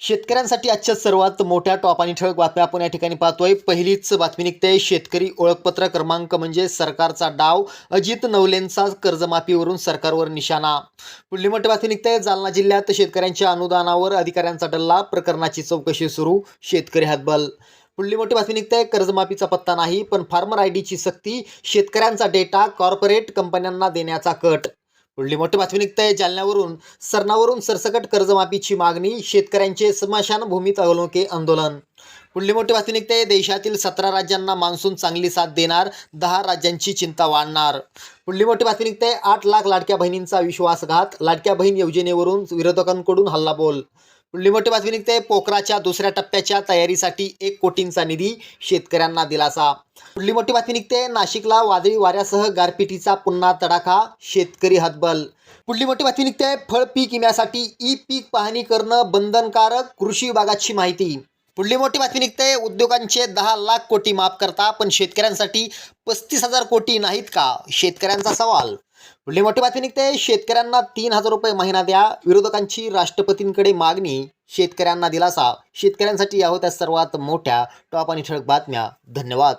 शेतकऱ्यांसाठी आजच्या सर्वात मोठ्या टॉप आणि ठळक बातम्या आपण या ठिकाणी पाहतोय. पहिलीच बातमी निघते. शेतकरी ओळखपत्र क्रमांक म्हणजे सरकारचा डाव. अजित नवलेंचा कर्जमाफीवरून सरकारवर निशाणा. पुढली मोठी बातमी निघते. जालना जिल्ह्यात शेतकऱ्यांच्या अनुदानावर अधिकाऱ्यांचा डल्ला. प्रकरणाची चौकशी सुरू. शेतकरी हातबल. पुढली मोठी बातमी निघते. कर्जमाफीचा पत्ता नाही पण फार्मर आय डीची सक्ती. शेतकऱ्यांचा डेटा कॉर्पोरेट कंपन्यांना देण्याचा कट. पुढली मोठी बातमी निघते जालन्यावरून. सरणावरून सरसकट कर्जमाफीची मागणी शेतकऱ्यांचे स्मशानभूमीत अवलोके आंदोलन. पुढली मोठी बातमी निघते देशातील सतरा राज्यांना मान्सून चांगली साथ देणार दहा राज्यांची चिंता वाढणार. पुढली मोठी बातमी निघते आठ लाख लाडक्या बहिणींचा विश्वासघात लाडक्या बहीण योजनेवरून विरोधकांकडून हल्लाबोल. मोठी बातमी निघते. पोखराच्या दुसऱ्या टप्प्याच्या तयारीसाठी एक कोटींचा निधी शेतकऱ्यांना दिलासा. पुढली मोठी बातमी निघते. नाशिकला वादळी वाऱ्यासह गारपिटीचा पुन्हा तडाखा शेतकरी हतबल. पुढली मोठी बातमी निघते. फळ पीक विम्यासाठी ई पीक पाहणी करणं बंधनकारक कृषी विभागाची माहिती. पुढली मोठी बातमी निघते. उद्योगांचे दहा लाख कोटी माफ करता पण शेतकऱ्यांसाठी पस्तीस हजार कोटी नाहीत का? शेतकऱ्यांचा सवाल. पुढली मोठी बातमी निघते. शेतकऱ्यांना तीन हजार रुपये महिना द्या. विरोधकांची राष्ट्रपतींकडे मागणी शेतकऱ्यांना दिलासा. शेतकऱ्यांसाठी या होत्या सर्वात मोठ्या टॉप आणि ठळक बातम्या. धन्यवाद.